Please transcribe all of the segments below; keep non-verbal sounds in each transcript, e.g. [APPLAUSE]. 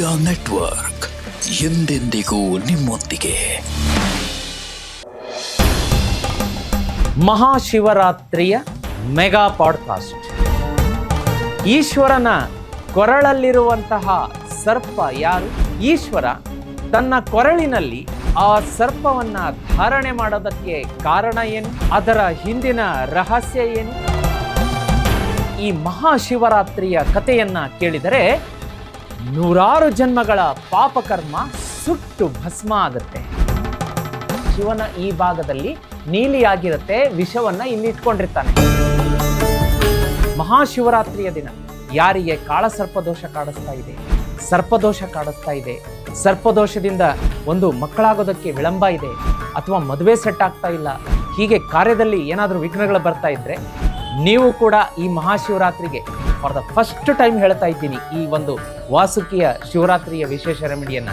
Media network ಎಂದೆಂದಿಗೂ ನಿಮ್ಮೊಂದಿಗೆ. ಮಹಾಶಿವರಾತ್ರಿಯ ಮೆಗಾ ಪಾಡ್ಕಾಸ್ಟ್. ಈಶ್ವರನ ಕೊರಳಲ್ಲಿರುವಂತಹ ಸರ್ಪ ಯಾರು? ಈಶ್ವರ ತನ್ನ ಕೊರಳಿನಲ್ಲಿ ಆ ಸರ್ಪವನ್ನ ಧಾರಣೆ ಮಾಡೋದಕ್ಕೆ ಕಾರಣ ಏನು? ಅದರ ಹಿಂದಿನ ರಹಸ್ಯ ಏನು? ಈ ಮಹಾಶಿವರಾತ್ರಿಯ ಕಥೆಯನ್ನ ಕೇಳಿದರೆ ನೂರಾರು ಜನ್ಮಗಳ ಪಾಪಕರ್ಮ ಸುಟ್ಟು ಭಸ್ಮ ಆಗುತ್ತೆ. ಶಿವನ ಈ ಭಾಗದಲ್ಲಿ ನೀಲಿಯಾಗಿರುತ್ತೆ, ವಿಷವನ್ನ ಇನ್ನಿಟ್ಕೊಂಡಿರ್ತಾನೆ ಮಹಾಶಿವರಾತ್ರಿಯ ದಿನ. ಯಾರಿಗೆ ಕಾಳಸರ್ಪದೋಷ ಕಾಡಿಸ್ತಾ ಇದೆ? ಸರ್ಪದೋಷ ಕಾಡಿಸ್ತಾ ಇದೆ. ಸರ್ಪದೋಷದಿಂದ ಒಂದು ಮಕ್ಕಳಾಗೋದಕ್ಕೆ ವಿಳಂಬ ಇದೆ. ಅಥವಾ ಮದುವೆ ಸೆಟ್ ಆಗ್ತಾ ಇಲ್ಲ. ಹೀಗೆ ಕಾರ್ಯದಲ್ಲಿ ಏನಾದರೂ ವಿಘ್ನಗಳು ಬರ್ತಾ ಇದ್ರೆ ನೀವು ಕೂಡ ಈ ಮಹಾಶಿವರಾತ್ರಿಗೆ ಫಾರ್ ದ ಫಸ್ಟ್ ಟೈಮ್ ಹೇಳ್ತಾ ಇದ್ದೀನಿ ಈ ಒಂದು ವಾಸುಕಿಯ ಶಿವರಾತ್ರಿಯ ವಿಶೇಷ ರೆಮಿಡಿಯನ್ನು.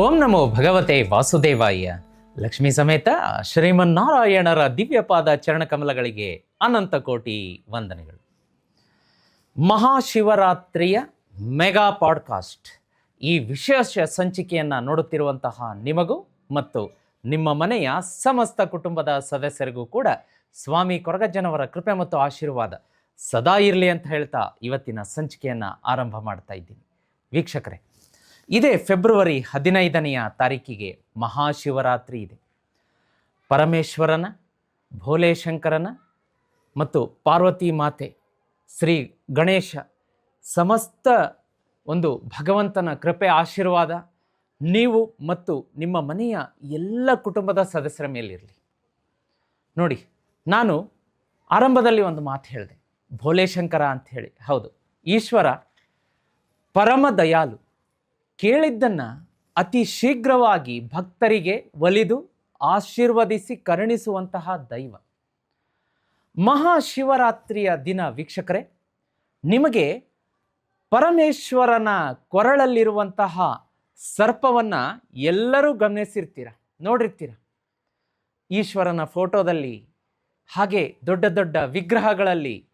ಓಂ ನಮೋ ಭಗವತೆ ವಾಸುದೇವಾಯ. ಲಕ್ಷ್ಮೀ ಸಮೇತ ಶ್ರೀಮನ್ನಾರಾಯಣರ ದಿವ್ಯಪಾದ ಚರಣಕಮಲಗಳಿಗೆ ಅನಂತ ಕೋಟಿ ವಂದನೆಗಳು. ಮಹಾಶಿವರಾತ್ರಿಯ ಮೆಗಾ ಪಾಡ್ಕಾಸ್ಟ್. ಈ ವಿಶೇಷ ಸಂಚಿಕೆಯನ್ನು ನೋಡುತ್ತಿರುವಂತಹ ನಿಮಗೂ ಮತ್ತು ನಿಮ್ಮ ಮನೆಯ ಸಮಸ್ತ ಕುಟುಂಬದ ಸದಸ್ಯರಿಗೂ ಕೂಡ ಸ್ವಾಮಿ ಕೊರಗಜ್ಜನವರ ಕೃಪೆ ಮತ್ತು ಆಶೀರ್ವಾದ ಸದಾ ಇರಲಿ ಅಂತ ಹೇಳ್ತಾ ಇವತ್ತಿನ ಸಂಚಿಕೆಯನ್ನು ಆರಂಭ ಮಾಡ್ತಾ ಇದ್ದೀನಿ. ವೀಕ್ಷಕರೇ, ಇದೇ ಫೆಬ್ರವರಿ ಹದಿನೈದನೆಯ ತಾರೀಕಿಗೆ ಮಹಾಶಿವರಾತ್ರಿ ಇದೆ. ಪರಮೇಶ್ವರನ, ಭೋಲೇಶಂಕರನ ಮತ್ತು ಪಾರ್ವತಿ ಮಾತೆ ಶ್ರೀ ಗಣೇಶ ಸಮಸ್ತ ಒಂದು ಭಗವಂತನ ಕೃಪೆ, ಆಶೀರ್ವಾದ ನೀವು ಮತ್ತು ನಿಮ್ಮ ಮನೆಯ ಎಲ್ಲ ಕುಟುಂಬದ ಸದಸ್ಯರ ಮೇಲಿರಲಿ. ನೋಡಿ, ನಾನು ಆರಂಭದಲ್ಲಿ ಒಂದು ಮಾತು ಹೇಳಿದೆ. ಭೋಲೇಶಂಕರ ಹೇಳಿ. ಹೌದು. ಈಶ್ವರ ಪರಮ ದಯಾಲು ಕೇಳಿದ್ದನ್ನು ಅತಿ ಶೀಘ್ರವಾಗಿ ಭಕ್ತರಿಗೆ ಒಲಿದು ಆಶೀರ್ವದಿಸಿ ಕರುಣಿಸುವಂತಹ ದೈವ. ಮಹಾಶಿವರಾತ್ರಿಯ ದಿನ ವೀಕ್ಷಕರೇ, ನಿಮಗೆ ಪರಮೇಶ್ವರನ ಕೊರಳಲ್ಲಿರುವಂತಹ ಸರ್ಪವನ್ನು ಎಲ್ಲರೂ ಗಮನಿಸಿರ್ತೀರ? ನೋಡಿರ್ತೀರ? ಈಶ್ವರನ ಫೋಟೋದಲ್ಲಿ ಹಾಗೆ ದೊಡ್ಡ ದೊಡ್ಡ ವಿಗ್ರಹಗಳಲ್ಲಿ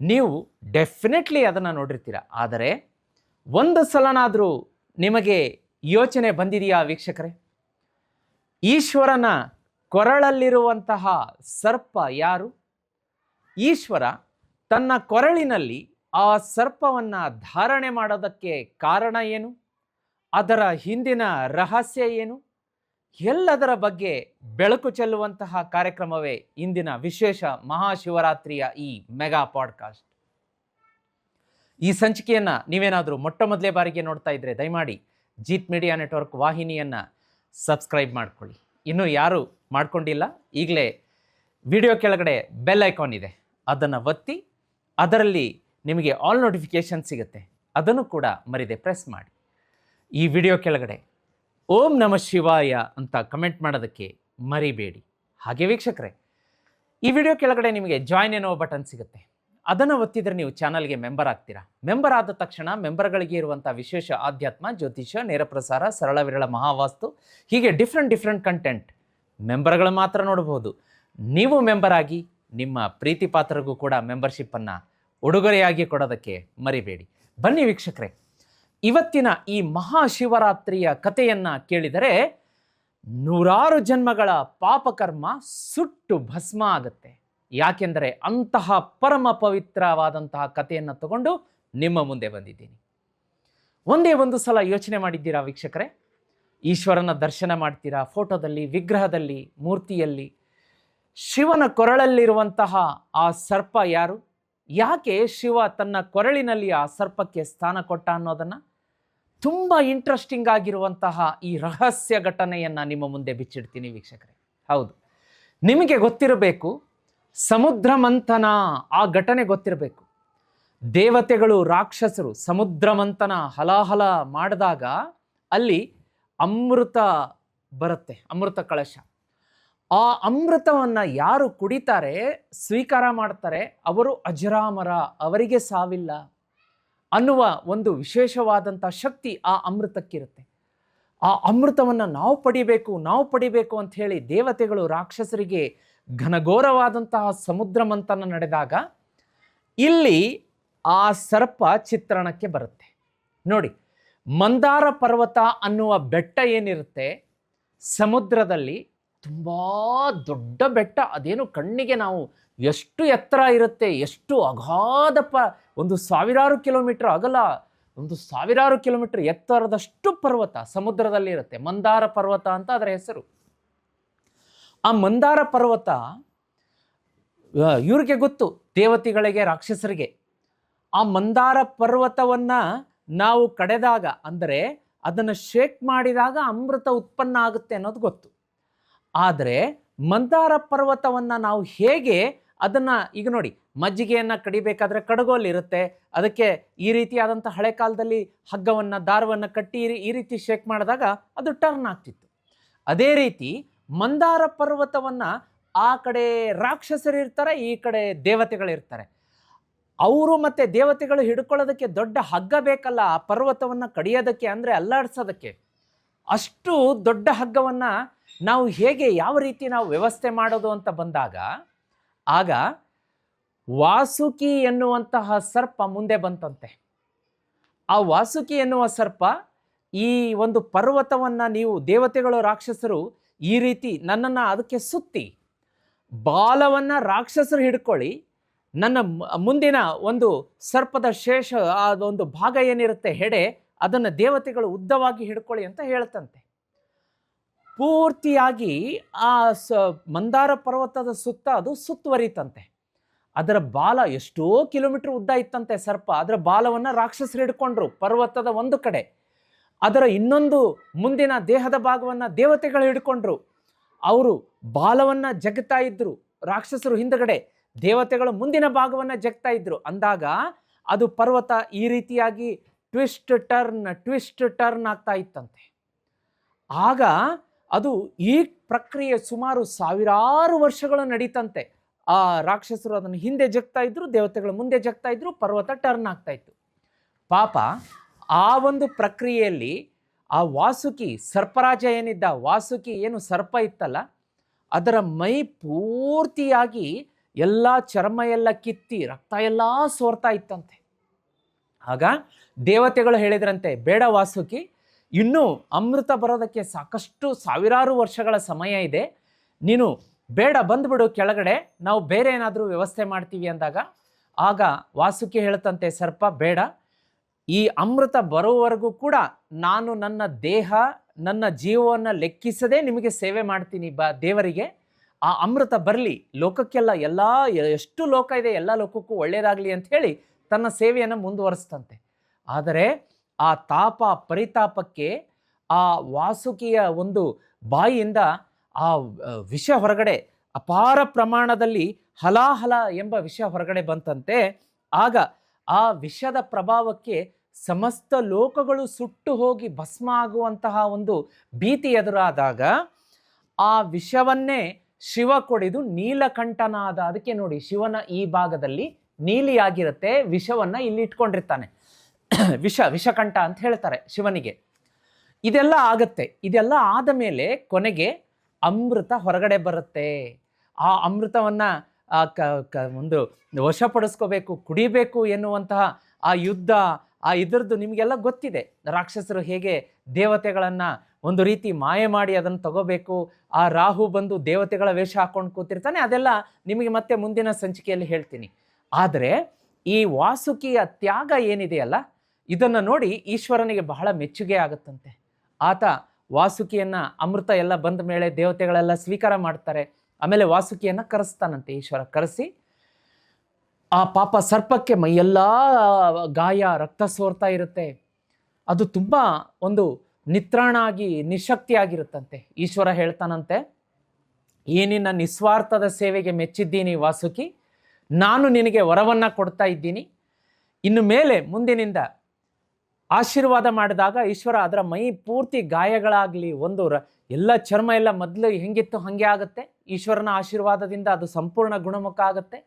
ನೀವು ಡೆಫಿನೆಟ್ಲಿ ಅದನ್ನು ನೋಡಿರ್ತೀರ. ಆದರೆ ಒಂದು ಸಲನಾದರೂ ನಿಮಗೆ ಯೋಚನೆ ಬಂದಿದೆಯಾ ವೀಕ್ಷಕರೇ? ಈಶ್ವರನ ಕೊರಳಲ್ಲಿರುವಂತಹ ಸರ್ಪ ಯಾರು? ಈಶ್ವರ ತನ್ನ ಕೊರಳಿನಲ್ಲಿ ಆ ಸರ್ಪವನ್ನು ಧಾರಣೆ ಮಾಡೋದಕ್ಕೆ ಕಾರಣ ಏನು? ಅದರ ಹಿಂದಿನ ರಹಸ್ಯ ಏನು? ಎಲ್ಲದರ ಬಗ್ಗೆ ಬೆಳಕು ಚೆಲ್ಲುವಂತಹ ಕಾರ್ಯಕ್ರಮವೇ ಇಂದಿನ ವಿಶೇಷ ಮಹಾಶಿವರಾತ್ರಿಯ ಈ ಮೆಗಾ ಪಾಡ್ಕಾಸ್ಟ್. ಈ ಸಂಚಿಕೆಯನ್ನು ನೀವೇನಾದರೂ ಮೊಟ್ಟ ಮೊದಲೇ ಬಾರಿಗೆ ನೋಡ್ತಾ ಇದ್ರೆ ದಯಮಾಡಿ ಜೀತ್ ಮೀಡಿಯಾ ನೆಟ್ವರ್ಕ್ ವಾಹಿನಿಯನ್ನು ಸಬ್ಸ್ಕ್ರೈಬ್ ಮಾಡ್ಕೊಳ್ಳಿ. ಇನ್ನೂ ಯಾರು ಮಾಡ್ಕೊಂಡಿಲ್ಲ, ಈಗಲೇ ವಿಡಿಯೋ ಕೆಳಗಡೆ ಬೆಲ್ ಐಕಾನ್ ಇದೆ. ಅದನ್ನು ಒತ್ತಿ ಅದರಲ್ಲಿ ನಿಮಗೆ ಆಲ್ ನೋಟಿಫಿಕೇಷನ್ ಸಿಗುತ್ತೆ. ಅದನ್ನು ಕೂಡ ಮರಿದೆ ಪ್ರೆಸ್ ಮಾಡಿ. ಈ ವಿಡಿಯೋ ಕೆಳಗಡೆ ಓಂ ನಮ ಶಿವಾಯ ಅಂತ ಕಮೆಂಟ್ ಮಾಡೋದಕ್ಕೆ ಮರಿಬೇಡಿ. ಹಾಗೆ ವೀಕ್ಷಕರೇ, ಈ ವಿಡಿಯೋ ಕೆಳಗಡೆ ನಿಮಗೆ ಜಾಯ್ನ್ ಏನೋ ಬಟನ್ ಸಿಗುತ್ತೆ. ಅದನ್ನು ಒತ್ತಿದರೆ ನೀವು ಚಾನಲ್ಗೆ ಮೆಂಬರ್ ಆಗ್ತೀರಾ? ಮೆಂಬರ್ ಆದ ತಕ್ಷಣ ಮೆಂಬರ್ಗಳಿಗೆ ಇರುವಂಥ ವಿಶೇಷ ಆಧ್ಯಾತ್ಮ ಜ್ಯೋತಿಷ ನೇರ ಪ್ರಸಾರ, ಸರಳ ವಿರಳ ಮಹಾವಾಸ್ತು, ಹೀಗೆ ಡಿಫ್ರೆಂಟ್ ಡಿಫ್ರೆಂಟ್ ಕಂಟೆಂಟ್ ಮೆಂಬರ್ಗಳು ಮಾತ್ರ ನೋಡಬಹುದು ನೀವು ಮೆಂಬರ್ ಆಗಿ ನಿಮ್ಮ ಪ್ರೀತಿ ಪಾತ್ರರಿಗೂ ಕೂಡ ಮೆಂಬರ್ಶಿಪ್ಪನ್ನು ಉಡುಗೊರೆಯಾಗಿ ಕೊಡೋದಕ್ಕೆ ಮರಿಬೇಡಿ. ಬನ್ನಿ ವೀಕ್ಷಕರೇ ಇವತ್ತಿನ ಈ ಮಹಾಶಿವರಾತ್ರಿಯ ಕಥೆಯನ್ನು ಕೇಳಿದರೆ ನೂರಾರು ಜನ್ಮಗಳ ಪಾಪಕರ್ಮ ಸುಟ್ಟು ಭಸ್ಮ ಆಗುತ್ತೆ. ಯಾಕೆಂದರೆ ಅಂತಹ ಪರಮ ಪವಿತ್ರವಾದಂತಹ ಕಥೆಯನ್ನು ತಗೊಂಡು ನಿಮ್ಮ ಮುಂದೆ ಬಂದಿದ್ದೀನಿ. ಒಂದೇ ಒಂದು ಸಲ ಯೋಚನೆ ಮಾಡಿದ್ದೀರಾ ವೀಕ್ಷಕರೇ? ಈಶ್ವರನ ದರ್ಶನ ಮಾಡ್ತೀರಾ? ಫೋಟೋದಲ್ಲಿ, ವಿಗ್ರಹದಲ್ಲಿ, ಮೂರ್ತಿಯಲ್ಲಿ? ಶಿವನ ಕೊರಳಲ್ಲಿರುವಂತಹ ಆ ಸರ್ಪ ಯಾರು? ಯಾಕೆ ಶಿವ ತನ್ನ ಕೊರಳಿನಲ್ಲಿ ಆ ಸರ್ಪಕ್ಕೆ ಸ್ಥಾನ ಕೊಟ್ಟ ಅನ್ನೋದನ್ನು? ತುಂಬ ಇಂಟ್ರೆಸ್ಟಿಂಗ್ ಆಗಿರುವಂತಹ ಈ ರಹಸ್ಯ ಘಟನೆಯನ್ನು ನಿಮ್ಮ ಮುಂದೆ ಬಿಚ್ಚಿಡ್ತೀನಿ ವೀಕ್ಷಕರೇ. ಹೌದು. ನಿಮಗೆ ಗೊತ್ತಿರಬೇಕು, ಸಮುದ್ರ ಮಂಥನ ಆ ಘಟನೆ ಗೊತ್ತಿರಬೇಕು. ದೇವತೆಗಳು, ರಾಕ್ಷಸರು ಸಮುದ್ರ ಮಂಥನ ಹಲಾಹಲ ಮಾಡಿದಾಗ ಅಲ್ಲಿ ಅಮೃತ ಬರುತ್ತೆ, ಅಮೃತ ಕಳಶ. ಆ ಅಮೃತವನ್ನು ಯಾರು ಕುಡಿತಾರೆ, ಸ್ವೀಕಾರ ಮಾಡ್ತಾರೆ, ಅವರು ಅಜರಾಮರ, ಅವರಿಗೆ ಸಾವಿಲ್ಲ. ಅನ್ನುವ ಒಂದು ವಿಶೇಷವಾದಂಥ ಶಕ್ತಿ ಆ ಅಮೃತಕ್ಕಿರುತ್ತೆ. ಆ ಅಮೃತವನ್ನು ನಾವು ಪಡಿಬೇಕು ನಾವು ಪಡಿಬೇಕು ಅಂತ ಹೇಳಿ ದೇವತೆಗಳು ರಾಕ್ಷಸರಿಗೆ ಘನಘೋರವಾದಂತಹ ಸಮುದ್ರ ಮಂಥನ ನಡೆದಾಗ ಇಲ್ಲಿ ಆ ಸರ್ಪ ಚಿತ್ರಣಕ್ಕೆ ಬರುತ್ತೆ. ನೋಡಿ, ಮಂದಾರ ಪರ್ವತ ಅನ್ನುವ ಬೆಟ್ಟ ಏನಿರುತ್ತೆ, ಸಮುದ್ರದಲ್ಲಿ ತುಂಬ ದೊಡ್ಡ ಬೆಟ್ಟ, ಅದೇನು ಕಣ್ಣಿಗೆ ನಾವು ಎಷ್ಟು ಎತ್ತರ ಇರುತ್ತೆ, ಎಷ್ಟು ಅಗಾಧ ಒಂದು ಸಾವಿರಾರು ಕಿಲೋಮೀಟರ್ ಅಗಲ, ಒಂದು ಸಾವಿರಾರು ಕಿಲೋಮೀಟರ್ ಎತ್ತರದಷ್ಟು ಪರ್ವತ ಸಮುದ್ರದಲ್ಲಿ ಇರುತ್ತೆ, ಮಂದಾರ ಪರ್ವತ ಅಂತ ಅದರ ಹೆಸರು. ಆ ಮಂದಾರ ಪರ್ವತ ಇವ್ರಿಗೆ ಗೊತ್ತು, ದೇವತೆಗಳಿಗೆ, ರಾಕ್ಷಸರಿಗೆ. ಆ ಮಂದಾರ ಪರ್ವತವನ್ನ ನಾವು ಕಡೆದಾಗ, ಅಂದರೆ ಅದನ್ನು ಶೇಕ್ ಮಾಡಿದಾಗ ಅಮೃತ ಉತ್ಪನ್ನ ಆಗುತ್ತೆ ಅನ್ನೋದು ಗೊತ್ತು. ಆದರೆ ಮಂದಾರ ಪರ್ವತವನ್ನು ನಾವು ಹೇಗೆ ಅದನ್ನು ಈಗ ನೋಡಿ, ಮಜ್ಜಿಗೆಯನ್ನು ಕಡಿಬೇಕಾದ್ರೆ ಕಡಗೋಲಿರುತ್ತೆ. ಅದಕ್ಕೆ ಈ ರೀತಿಯಾದಂಥ ಹಳೆ ಕಾಲದಲ್ಲಿ ಹಗ್ಗವನ್ನು, ದಾರವನ್ನು ಕಟ್ಟಿ ಈ ರೀತಿ ಶೇಕ್ ಮಾಡಿದಾಗ ಅದು ಟರ್ನ್ ಆಗ್ತಿತ್ತು. ಅದೇ ರೀತಿ ಮಂದಾರ ಪರ್ವತವನ್ನು ಆ ಕಡೆ ರಾಕ್ಷಸರು ಇರ್ತಾರೆ, ಈ ಕಡೆ ದೇವತೆಗಳಿರ್ತಾರೆ ಅವರು ಮತ್ತು ದೇವತೆಗಳು ಹಿಡ್ಕೊಳ್ಳೋದಕ್ಕೆ ದೊಡ್ಡ ಹಗ್ಗ ಬೇಕಲ್ಲ, ಆ ಪರ್ವತವನ್ನು ಕಡಿಯೋದಕ್ಕೆ ಅಂದರೆ ಅಲ್ಲಾಡಿಸೋದಕ್ಕೆ. ಅಷ್ಟು ದೊಡ್ಡ ಹಗ್ಗವನ್ನು ನಾವು ಹೇಗೆ ಯಾವ ರೀತಿ ನಾವು ವ್ಯವಸ್ಥೆ ಮಾಡೋದು ಅಂತ ಬಂದಾಗ ಆಗ ವಾಸುಕಿ ಎನ್ನುವಂತಹ ಸರ್ಪ ಮುಂದೆ ಬಂತಂತೆ. ಆ ವಾಸುಕಿ ಎನ್ನುವ ಸರ್ಪ ಈ ಒಂದು ಪರ್ವತವನ್ನು ನೀವು ದೇವತೆಗಳು ರಾಕ್ಷಸರು ಈ ರೀತಿ ನನ್ನನ್ನು ಅದಕ್ಕೆ ಸುತ್ತಿ, ಬಾಲವನ್ನು ರಾಕ್ಷಸರು ಹಿಡ್ಕೊಳ್ಳಿ, ನನ್ನ ಮುಂದಿನ ಒಂದು ಸರ್ಪದ ಶೇಷ ಅದೊಂದು ಭಾಗ ಏನಿರುತ್ತೆ ಹೆಡೆ ಅದನ್ನು ದೇವತೆಗಳು ಉದ್ದವಾಗಿ ಹಿಡ್ಕೊಳ್ಳಿ ಅಂತ ಹೇಳ್ತಂತೆ. ಪೂರ್ತಿಯಾಗಿ ಆ ಸ ಮಂದಾರ ಪರ್ವತದ ಸುತ್ತ ಅದು ಸುತ್ತುವರಿತಂತೆ. ಅದರ ಬಾಲ ಎಷ್ಟೋ ಕಿಲೋಮೀಟರ್ ಉದ್ದ ಇತ್ತಂತೆ ಸರ್ಪ. ಅದರ ಬಾಲವನ್ನು ರಾಕ್ಷಸರು ಹಿಡ್ಕೊಂಡ್ರು ಪರ್ವತದ ಒಂದು ಕಡೆ. ಅದರ ಇನ್ನೊಂದು ಮುಂದಿನ ದೇಹದ ಭಾಗವನ್ನು ದೇವತೆಗಳು ಹಿಡ್ಕೊಂಡ್ರು. ಅವರು ಬಾಲವನ್ನು ಜಗ್ತಾ ಇದ್ರು. ರಾಕ್ಷಸರು ಹಿಂದಗಡೆ ದೇವತೆಗಳು ಮುಂದಿನ ಭಾಗವನ್ನು ಜಗ್ತಾ ಇದ್ರು. ಅಂದಾಗ ಅದು ಪರ್ವತ ಈ ರೀತಿಯಾಗಿ ಟ್ವಿಸ್ಟ್ ಟರ್ನ್ ಟ್ವಿಸ್ಟ್ ಟರ್ನ್ ಆಗ್ತಾ ಇತ್ತಂತೆ. ಆಗ ಅದು ಈ ಪ್ರಕ್ರಿಯೆ ಸುಮಾರು ಸಾವಿರಾರು ವರ್ಷಗಳು ನಡೀತಂತೆ. ಆ ರಾಕ್ಷಸರು ಅದನ್ನು ಹಿಂದೆ ಜಗ್ತಾ ಇದ್ರು, ದೇವತೆಗಳು ಮುಂದೆ ಜಗ್ತಾ ಇದ್ರು, ಪರ್ವತ ಟರ್ನ್ ಆಗ್ತಾ ಇತ್ತು. ಪಾಪ ಆ ಒಂದು ಪ್ರಕ್ರಿಯೆಯಲ್ಲಿ ಆ ವಾಸುಕಿ ಸರ್ಪರಾಜ ಏನಿದ್ದ, ವಾಸುಕಿ ಏನು ಸರ್ಪ ಇತ್ತಲ್ಲ, ಅದರ ಮೈ ಪೂರ್ತಿಯಾಗಿ ಎಲ್ಲ ಚರ್ಮ ಎಲ್ಲ ಕಿತ್ತಿ ರಕ್ತ ಎಲ್ಲ ಸೋರ್ತಾ ಇತ್ತಂತೆ. ಆಗ ದೇವತೆಗಳು ಹೇಳಿದ್ರಂತೆ, ಬೇಡ ವಾಸುಕಿ ಇನ್ನೂ ಅಮೃತ ಬರೋದಕ್ಕೆ ಸಾಕಷ್ಟು ಸಾವಿರಾರು ವರ್ಷಗಳ ಸಮಯ ಇದೆ. ನೀನು ಬೇಡ ಬಂದ್ಬಿಡು ಕೆಳಗಡೆ, ನಾವು ಬೇರೆ ಏನಾದರೂ ವ್ಯವಸ್ಥೆ ಮಾಡ್ತೀವಿ ಅಂದಾಗ, ಆಗ ವಾಸುಕಿ ಹೇಳ್ತಂತೆ ಸರ್ಪ ಬೇಡ. ಈ ಅಮೃತ ಬರೋವರೆಗೂ ಕೂಡ ನಾನು ನನ್ನ ದೇಹ, ನನ್ನ ಜೀವವನ್ನು ಲೆಕ್ಕಿಸದೆ ನಿಮಗೆ ಸೇವೆ ಮಾಡ್ತೀನಿ ಬ ದೇವರಿಗೆ. ಆ ಅಮೃತ ಬರಲಿ, ಲೋಕಕ್ಕೆಲ್ಲ ಎಲ್ಲ, ಎಷ್ಟು ಲೋಕ ಇದೆ, ಎಲ್ಲ ಲೋಕಕ್ಕೂ ಒಳ್ಳೆಯದಾಗಲಿ ಅಂತ ಹೇಳಿ ತನ್ನ ಸೇವೆಯನ್ನು ಮುಂದುವರಿಸ್ತಂತೆ. ಆದರೆ ಆ ತಾಪ ಪರಿತಾಪಕ್ಕೆ ಆ ವಾಸುಕಿಯ ಒಂದು ಬಾಯಿಯಿಂದ ಆ ವಿಷ ಹೊರಗಡೆ ಅಪಾರ ಪ್ರಮಾಣದಲ್ಲಿ ಹಲಾಹಲ ಎಂಬ ವಿಷ ಹೊರಗಡೆ ಬಂತಂತೆ. ಆಗ ಆ ವಿಷದ ಪ್ರಭಾವಕ್ಕೆ ಸಮಸ್ತ ಲೋಕಗಳು ಸುಟ್ಟು ಹೋಗಿ ಭಸ್ಮ ಆಗುವಂತಹ ಒಂದು ಭೀತಿ ಎದುರಾದಾಗ ಆ ವಿಷವನ್ನೇ ಶಿವ ಕೊಡಿದು ನೀಲಕಂಠನಾದ, ಅದಕ್ಕೆ ನೋಡಿ ಶಿವನ ಈ ಭಾಗದಲ್ಲಿ ನೀಲಿಯಾಗಿರುತ್ತೆ, ವಿಷವನ್ನ ಇಲ್ಲಿ ಇಟ್ಕೊಂಡಿರ್ತಾನೆ. [COUGHS] ವಿಷ, ವಿಷಕಂಠ ಅಂತ ಹೇಳ್ತಾರೆ ಶಿವನಿಗೆ. ಇದೆಲ್ಲ ಆಗತ್ತೆ. ಇದೆಲ್ಲ ಆದ ಮೇಲೆ ಕೊನೆಗೆ ಅಮೃತ ಹೊರಗಡೆ ಬರುತ್ತೆ. ಆ ಅಮೃತವನ್ನ ಕ ಕ, ಒಂದು ವಶಪಡಿಸ್ಕೋಬೇಕು, ಕುಡಿಬೇಕು ಎನ್ನುವಂತಹ ಆ ಯುದ್ಧ, ಆ ಇದರದ್ದು ನಿಮಗೆಲ್ಲ ಗೊತ್ತಿದೆ. ರಾಕ್ಷಸರು ಹೇಗೆ ದೇವತೆಗಳನ್ನು ಒಂದು ರೀತಿ ಮಾಯ ಮಾಡಿ ಅದನ್ನು ತಗೋಬೇಕು. ಆ ರಾಹು ಬಂದು ದೇವತೆಗಳ ವೇಷ ಹಾಕೊಂಡು ಕೂತಿರ್ತಾನೆ. ಅದೆಲ್ಲ ನಿಮಗೆ ಮತ್ತೆ ಮುಂದಿನ ಸಂಚಿಕೆಯಲ್ಲಿ ಹೇಳ್ತೀನಿ. ಆದರೆ ಈ ವಾಸುಕಿಯ ತ್ಯಾಗ ಏನಿದೆಯಲ್ಲ ಇದನ್ನು ನೋಡಿ ಈಶ್ವರನಿಗೆ ಬಹಳ ಮೆಚ್ಚುಗೆ ಆಗುತ್ತಂತೆ. ಆತ ವಾಸುಕಿಯನ್ನು ಅಮೃತ ಎಲ್ಲ ಬಂದ ಮೇಲೆ ದೇವತೆಗಳೆಲ್ಲ ಸ್ವೀಕಾರ ಮಾಡ್ತಾರೆ. ಆಮೇಲೆ ವಾಸುಕಿಯನ್ನು ಕರೆಸ್ತಾನಂತೆ ಈಶ್ವರ. ಕರೆಸಿ, ಆ ಪಾಪ ಸರ್ಪಕ್ಕೆ ಮೈಯೆಲ್ಲ ಗಾಯ, ರಕ್ತ ಸೋರ್ತಾ ಇರುತ್ತೆ. ಅದು ತುಂಬ ಒಂದು ನಿತ್ರಾಣಾಗಿ, ನಿಶಕ್ತಿಯಾಗಿರುತ್ತಂತೆ. ಈಶ್ವರ ಹೇಳ್ತಾನಂತೆ, ಈ ನಿನ್ನ ನಿಸ್ವಾರ್ಥದ ಸೇವೆಗೆ ಮೆಚ್ಚಿದ್ದೀನಿ ವಾಸುಕಿ. ನಾನು ನಿನಗೆ ವರವನ್ನು ಕೊಡ್ತಾ ಇದ್ದೀನಿ. ಇನ್ನು ಮೇಲೆ ಮುಂದಿನಿಂದ ಆಶೀರ್ವಾದ ಮಾಡಿದಾಗ ಈಶ್ವರ ಅದರ ಮೈ ಪೂರ್ತಿ ಗಾಯಗಳಾಗಲಿ ಒಂದು ರ ಎಲ್ಲ ಚರ್ಮ ಎಲ್ಲ ಮೊದಲು ಹೆಂಗಿತ್ತು ಹಾಗೆ ಆಗುತ್ತೆ. ಈಶ್ವರನ ಆಶೀರ್ವಾದದಿಂದ ಅದು ಸಂಪೂರ್ಣ ಗುಣಮುಖ ಆಗುತ್ತೆ.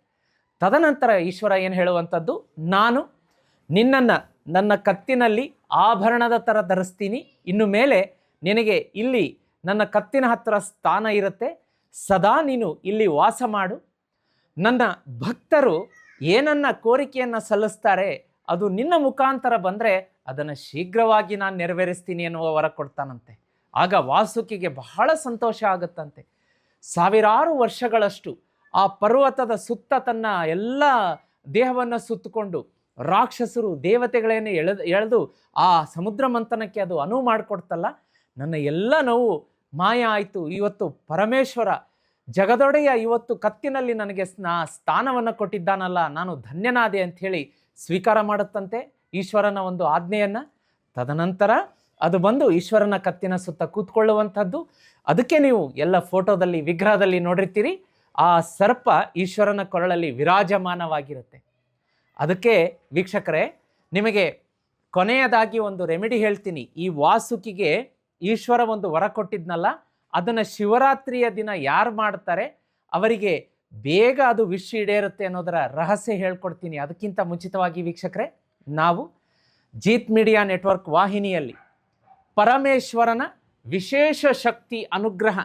ತದನಂತರ ಈಶ್ವರ ಏನು ಹೇಳುವಂಥದ್ದು? ನಾನು ನಿನ್ನನ್ನು, ನನ್ನ ಕತ್ತಿನಲ್ಲಿ ಆಭರಣದ ಥರ ಧರಿಸ್ತೀನಿ. ಇನ್ನು ಮೇಲೆ ನಿನಗೆ ಇಲ್ಲಿ ನನ್ನ ಕತ್ತಿನ ಹತ್ತಿರ ಸ್ಥಾನ ಇರುತ್ತೆ. ಸದಾ ನೀನು ಇಲ್ಲಿ ವಾಸ ಮಾಡು. ನನ್ನ ಭಕ್ತರು ಏನನ್ನ ಕೋರಿಕೆಯನ್ನು ಸಲ್ಲಿಸ್ತಾರೆ, ಅದು ನಿನ್ನ ಮುಖಾಂತರ ಬಂದರೆ ಅದನ್ನು ಶೀಘ್ರವಾಗಿ ನಾನು ನೆರವೇರಿಸ್ತೀನಿ ಎನ್ನುವ ವರ ಕೊಡ್ತಾನಂತೆ. ಆಗ ವಾಸುಕಿಗೆ ಬಹಳ ಸಂತೋಷ ಆಗುತ್ತಂತೆ. ಸಾವಿರಾರು ವರ್ಷಗಳಷ್ಟು ಆ ಪರ್ವತದ ಸುತ್ತ ತನ್ನ ಎಲ್ಲ ದೇಹವನ್ನು ಸುತ್ತಕೊಂಡು ರಾಕ್ಷಸರು ದೇವತೆಗಳೇನು ಎಳೆದು ಎಳೆದು ಆ ಸಮುದ್ರ ಮಂಥನಕ್ಕೆ ಅದು ಅನುವು ಮಾಡಿಕೊಡ್ತಲ್ಲ. ನನ್ನ ಎಲ್ಲ ನೋವು ಮಾಯ ಆಯಿತು. ಇವತ್ತು ಪರಮೇಶ್ವರ ಜಗದೊಡೆಯ ಇವತ್ತು ಕತ್ತಿನಲ್ಲಿ ನನಗೆ ಸ್ನಾ, ಸ್ಥಾನವನ್ನು ಕೊಟ್ಟಿದ್ದಾನಲ್ಲ. ನಾನು ಧನ್ಯನಾದೆ ಅಂಥೇಳಿ ಸ್ವೀಕಾರ ಮಾಡುತ್ತಂತೆ. ಈಶ್ವರನ ಒಂದು ಆಜ್ಞೆಯನ್ನು, ತದನಂತರ ಅದು ಬಂದು ಈಶ್ವರನ ಕತ್ತಿನ ಸುತ್ತ ಕೂತ್ಕೊಳ್ಳುವಂಥದ್ದು. ಅದಕ್ಕೆ ನೀವು ಎಲ್ಲ ಫೋಟೋದಲ್ಲಿ, ವಿಗ್ರಹದಲ್ಲಿ ನೋಡಿರ್ತೀರಿ, ಆ ಸರ್ಪ ಈಶ್ವರನ ಕೊರಳಲ್ಲಿ ವಿರಾಜಮಾನವಾಗಿರುತ್ತೆ. ಅದಕ್ಕೆ ವೀಕ್ಷಕರೇ, ನಿಮಗೆ ಕೊನೆಯದಾಗಿ ಒಂದು ರೆಮಿಡಿ ಹೇಳ್ತೀನಿ. ಈ ವಾಸುಕಿಗೆ ಈಶ್ವರ ಒಂದು ವರ ಕೊಟ್ಟಿದ್ನಲ್ಲ, ಅದನ್ನು ಶಿವರಾತ್ರಿಯ ದಿನ ಯಾರು ಮಾಡ್ತಾರೆ, ಅವರಿಗೆ ಬೇಗ ಅದು ವಿಶ್ ಈಡೇರುತ್ತೆ ಅನ್ನೋದರ ರಹಸ್ಯ ಹೇಳ್ಕೊಡ್ತೀನಿ. ಅದಕ್ಕಿಂತ ಮುಂಚಿತವಾಗಿ ವೀಕ್ಷಕರೇ ನಾವು ಜೀತ್ ಮೀಡಿಯಾ ನೆಟ್ವರ್ಕ್ ವಾಹಿನಿಯಲ್ಲಿ ಪರಮೇಶ್ವರನ ವಿಶೇಷ ಶಕ್ತಿ ಅನುಗ್ರಹ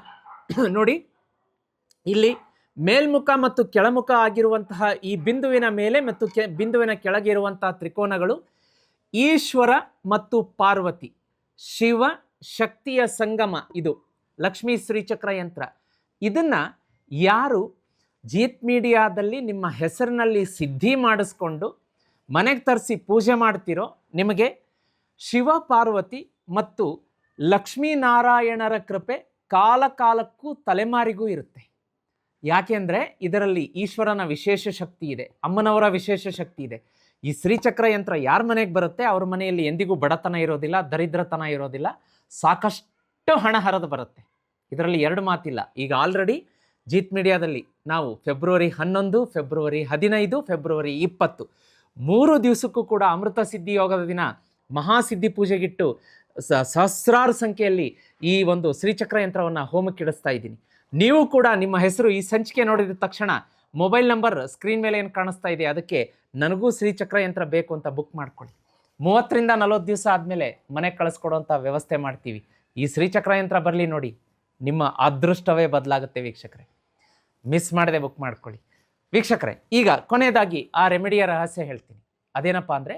[CLEARS THROAT] ನೋಡಿ, ಇಲ್ಲಿ ಮೇಲ್ಮುಖ ಮತ್ತು ಕೆಳಮುಖ ಆಗಿರುವಂತಹ ಈ ಬಿಂದುವಿನ ಮೇಲೆ ಮತ್ತು ಕೆ, ಬಿಂದುವಿನ ಕೆಳಗೆ ಇರುವಂತಹ ತ್ರಿಕೋನಗಳು ಈಶ್ವರ ಮತ್ತು ಪಾರ್ವತಿ, ಶಿವ ಶಕ್ತಿಯ ಸಂಗಮ ಇದು, ಲಕ್ಷ್ಮೀ ಶ್ರೀಚಕ್ರ ಯಂತ್ರ. ಇದನ್ನು ಯಾರು ಜೀತ್ ಮೀಡಿಯಾದಲ್ಲಿ ನಿಮ್ಮ ಹೆಸರಿನಲ್ಲಿ ಸಿದ್ಧಿ ಮಾಡಿಸ್ಕೊಂಡು ಮನೆಗೆ ತರಿಸಿ ಪೂಜೆ ಮಾಡ್ತಿರೋ ನಿಮಗೆ ಶಿವ ಪಾರ್ವತಿ ಮತ್ತು ಲಕ್ಷ್ಮೀನಾರಾಯಣರ ಕೃಪೆ ಕಾಲಕಾಲಕ್ಕೂ ತಲೆಮಾರಿಗೂ ಇರುತ್ತೆ. ಯಾಕೆಂದರೆ ಇದರಲ್ಲಿ ಈಶ್ವರನ ವಿಶೇಷ ಶಕ್ತಿ ಇದೆ, ಅಮ್ಮನವರ ವಿಶೇಷ ಶಕ್ತಿ ಇದೆ. ಈ ಶ್ರೀಚಕ್ರ ಯಂತ್ರ ಯಾರ ಮನೆಗೆ ಬರುತ್ತೆ? ಅವ್ರ ಮನೆಯಲ್ಲಿ ಎಂದಿಗೂ ಬಡತನ ಇರೋದಿಲ್ಲ, ದರಿದ್ರತನ ಇರೋದಿಲ್ಲ, ಸಾಕಷ್ಟು ಹಣ ಹರಿದು ಬರುತ್ತೆ. ಇದರಲ್ಲಿ ಎರಡು ಮಾತಿಲ್ಲ. ಈಗ ಆಲ್ರೆಡಿ ಜೀತ್ ಮೀಡಿಯಾದಲ್ಲಿ ನಾವು ಫೆಬ್ರವರಿ ಹನ್ನೊಂದು ಫೆಬ್ರವರಿ ಹದಿನೈದು ಫೆಬ್ರವರಿ ಇಪ್ಪತ್ತು. ಮೂರು ದಿವಸಕ್ಕೂ ಕೂಡ ಅಮೃತ ಸಿದ್ಧಿ ಯೋಗದ ದಿನ ಮಹಾಸಿದ್ಧಿ ಪೂಜೆಗಿಟ್ಟು ಸಹಸ್ರಾರು ಸಂಖ್ಯೆಯಲ್ಲಿ ಈ ಒಂದು ಶ್ರೀಚಕ್ರ ಯಂತ್ರವನ್ನು ಹೋಮಕ್ಕಿಡಿಸ್ತಾ ಇದ್ದೀನಿ. ನೀವು ಕೂಡ ನಿಮ್ಮ ಹೆಸರು ಈ ಸಂಚಿಕೆ ನೋಡಿದ ತಕ್ಷಣ ಮೊಬೈಲ್ ನಂಬರ್ ಸ್ಕ್ರೀನ್ ಮೇಲೆ ಏನು ಕಾಣಿಸ್ತಾ ಇದೆ ಅದಕ್ಕೆ ನನಗೂ ಶ್ರೀಚಕ್ರ ಯಂತ್ರ ಬೇಕು ಅಂತ ಬುಕ್ ಮಾಡ್ಕೊಳ್ಳಿ. ಮೂವತ್ತರಿಂದ ನಲವತ್ತು ದಿವಸ ಆದಮೇಲೆ ಮನೆಗೆ ಕಳಿಸ್ಕೊಡೋಂಥ ವ್ಯವಸ್ಥೆ ಮಾಡ್ತೀವಿ. ಈ ಶ್ರೀಚಕ್ರ ಯಂತ್ರ ಬರಲಿ ನೋಡಿ, ನಿಮ್ಮ ಅದೃಷ್ಟವೇ ಬದಲಾಗುತ್ತೆ ವೀಕ್ಷಕರೇ. ಮಿಸ್ ಮಾಡದೆ ಬುಕ್ ಮಾಡ್ಕೊಳ್ಳಿ. ವೀಕ್ಷಕರೇ, ಈಗ ಕೊನೆಯದಾಗಿ ಆ ರೆಮಿಡಿಯ ರಹಸ್ಯ ಹೇಳ್ತೀನಿ. ಅದೇನಪ್ಪ ಅಂದರೆ,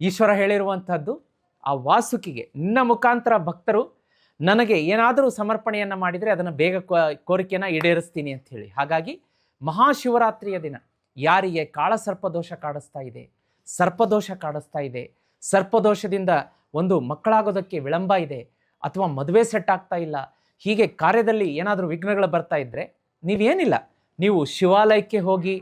ಈಶ್ವರ ಹೇಳಿರುವಂಥದ್ದು, ಆ ವಾಸುಕಿಗೆ, ನಿನ್ನ ಮುಖಾಂತರ ಭಕ್ತರು ನನಗೆ ಏನಾದರೂ ಸಮರ್ಪಣೆಯನ್ನು ಮಾಡಿದರೆ ಅದನ್ನು ಬೇಗ ಕೋರಿಕೆಯನ್ನು ಈಡೇರಿಸ್ತೀನಿ ಅಂತ ಹೇಳಿ. ಹಾಗಾಗಿ, ಮಹಾಶಿವರಾತ್ರಿಯ ದಿನ, ಯಾರಿಗೆ ಕಾಳಸರ್ಪದೋಷ ಕಾಡಿಸ್ತಾ ಇದೆ ಸರ್ಪದೋಷ ಕಾಡಿಸ್ತಾ ಇದೆ ಸರ್ಪದೋಷದಿಂದ ಒಂದು ಮಕ್ಕಳಾಗೋದಕ್ಕೆ ವಿಳಂಬ ಇದೆ, ಅಥವಾ ಮದುವೆ ಸೆಟ್ ಆಗ್ತಾ ಇಲ್ಲ, ಹೀಗೆ ಕಾರ್ಯದಲ್ಲಿ ಏನಾದರೂ ವಿಘ್ನಗಳು ಬರ್ತಾ ಇದ್ದರೆ ನೀವೇನಿಲ್ಲ ನೀವು ಶಿವಾಲಯಕ್ಕೆ ಹೋಗಿ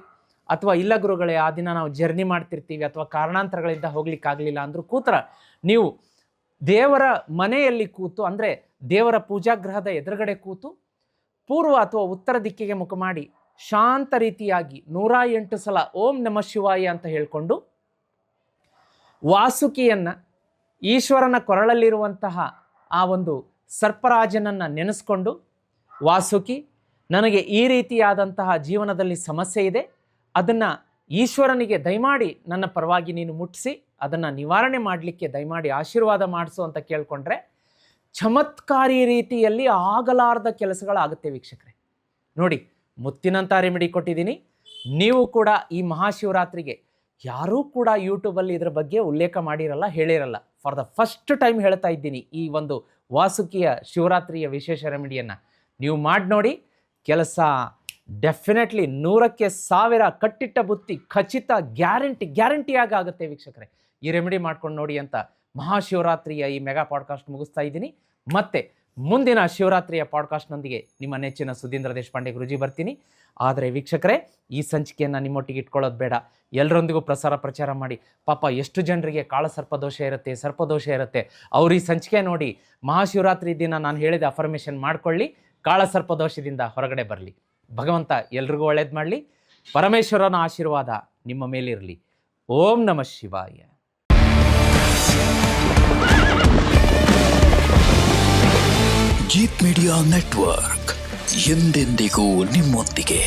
ಅಥವಾ ಇಲ್ಲ ಗುರುಗಳೇ, ಆ ದಿನ ನಾವು ಜರ್ನಿ ಮಾಡ್ತಿರ್ತೀವಿ ಅಥವಾ ಕಾರಣಾಂತರಗಳಿಂದ ಹೋಗ್ಲಿಕ್ಕಾಗಲಿಲ್ಲ ಅಂದರೂ ಕೂತ್ರ ನೀವು ದೇವರ ಮನೆಯಲ್ಲಿ ಕೂತು, ಅಂದರೆ ದೇವರ ಪೂಜಾಗ್ರಹದ ಎದುರುಗಡೆ ಕೂತು ಪೂರ್ವ ಅಥವಾ ಉತ್ತರ ದಿಕ್ಕಿಗೆ ಮುಖ ಮಾಡಿ ಶಾಂತ ರೀತಿಯಾಗಿ ನೂರ ಎಂಟು ಸಲ ಓಂ ನಮ ಶಿವಾಯ ಅಂತ ಹೇಳಿಕೊಂಡು ವಾಸುಕಿಯನ್ನು, ಈಶ್ವರನ ಕೊರಳಲ್ಲಿರುವಂತಹ ಆ ಒಂದು ಸರ್ಪರಾಜನನ್ನು ನೆನೆಸ್ಕೊಂಡು ವಾಸುಕಿ ನನಗೆ ಈ ರೀತಿಯಾದಂತಹ ಜೀವನದಲ್ಲಿ ಸಮಸ್ಯೆ ಇದೆ. ಅದನ್ನು ಈಶ್ವರನಿಗೆ ದಯಮಾಡಿ ನನ್ನ ಪರವಾಗಿ ನೀನು ಮುಟ್ಟಿಸಿ ಅದನ್ನು ನಿವಾರಣೆ ಮಾಡಲಿಕ್ಕೆ ದಯಮಾಡಿ ಆಶೀರ್ವಾದ ಮಾಡಿಸು ಅಂತ ಕೇಳಿಕೊಂಡ್ರೆ ಚಮತ್ಕಾರಿ ರೀತಿಯಲ್ಲಿ ಆಗಲಾರದ ಕೆಲಸಗಳಾಗುತ್ತೆ ವೀಕ್ಷಕರೇ. ನೋಡಿ ಮುತ್ತಿನಂಥ ರೆಮಿಡಿ ಕೊಟ್ಟಿದ್ದೀನಿ. ನೀವು ಕೂಡ ಈ ಮಹಾಶಿವರಾತ್ರಿಗೆ ಯಾರೂ ಕೂಡ ಯೂಟ್ಯೂಬಲ್ಲಿ ಇದರ ಬಗ್ಗೆ ಉಲ್ಲೇಖ ಮಾಡಿರಲ್ಲ, ಹೇಳಿರಲ್ಲ. ಫಾರ್ ದ ಫಸ್ಟ್ ಟೈಮ್ ಹೇಳ್ತಾ ಇದ್ದೀನಿ ಈ ಒಂದು ವಾಸುಕಿಯ ಶಿವರಾತ್ರಿಯ ವಿಶೇಷ ರೆಮಿಡಿಯನ್ನು. ನೀವು ಮಾಡಿ ನೋಡಿ ಕೆಲಸ ಡೆಫಿನೆಟ್ಲಿ ನೂರಕ್ಕೆ ಸಾವಿರ ಕಟ್ಟಿಟ್ಟ ಬುತ್ತಿ ಖಚಿತ ಗ್ಯಾರಂಟಿ ಗ್ಯಾರಂಟಿಯಾಗಿ ಆಗುತ್ತೆ ವೀಕ್ಷಕರೇ? ಈ ರೆಮಿಡಿ ಮಾಡ್ಕೊಂಡು ನೋಡಿ ಅಂತ ಮಹಾಶಿವರಾತ್ರಿಯ ಈ ಮೆಗಾ ಪಾಡ್ಕಾಸ್ಟ್ ಮುಗಿಸ್ತಾ ಇದ್ದೀನಿ. ಮತ್ತೆ ಮುಂದಿನ ಶಿವರಾತ್ರಿಯ ಪಾಡ್ಕಾಸ್ಟ್ನೊಂದಿಗೆ ನಿಮ್ಮ ನೆಚ್ಚಿನ ಸುಧೀಂದ್ರ ದೇಶಪಾಂಡೆ ಗುರುಜಿ ಬರ್ತೀನಿ. ಆದರೆ ವೀಕ್ಷಕರೇ, ಈ ಸಂಚಿಕೆಯನ್ನು ನಿಮ್ಮೊಟ್ಟಿಗೆ ಇಟ್ಕೊಳ್ಳೋದು ಬೇಡ. ಎಲ್ಲರೊಂದಿಗೂ ಪ್ರಸಾರ ಪ್ರಚಾರ ಮಾಡಿ. ಪಾಪ ಎಷ್ಟು ಜನರಿಗೆ ಕಾಳ ಸರ್ಪದೋಷ ಇರುತ್ತೆ ಸರ್ಪದೋಷ ಇರುತ್ತೆ. ಅವ್ರ ಈ ಸಂಚಿಕೆ ನೋಡಿ ಮಹಾಶಿವರಾತ್ರಿ ದಿನ ನಾನು ಹೇಳಿದ ಅಫರ್ಮೇಷನ್ ಮಾಡ್ಕೊಳ್ಳಿ. ಕಾಳ ದೋಷದಿಂದ ಹೊರಗಡೆ ಬರಲಿ. ಭಗವಂತ ಎಲ್ರಿಗೂ ಒಳ್ಳೇದು ಮಾಡಲಿ. ಪರಮೇಶ್ವರನ ಆಶೀರ್ವಾದ ನಿಮ್ಮ ಮೇಲಿರಲಿ. ಓಂ ನಮಃ ಶಿವಾಯ. ಜೀತ್ ಮೀಡಿಯಾ ನೆಟ್ವರ್ಕ್ ಎಂದೆಂದಿಗೂ ನಿಮ್ಮೊಂದಿಗೆ.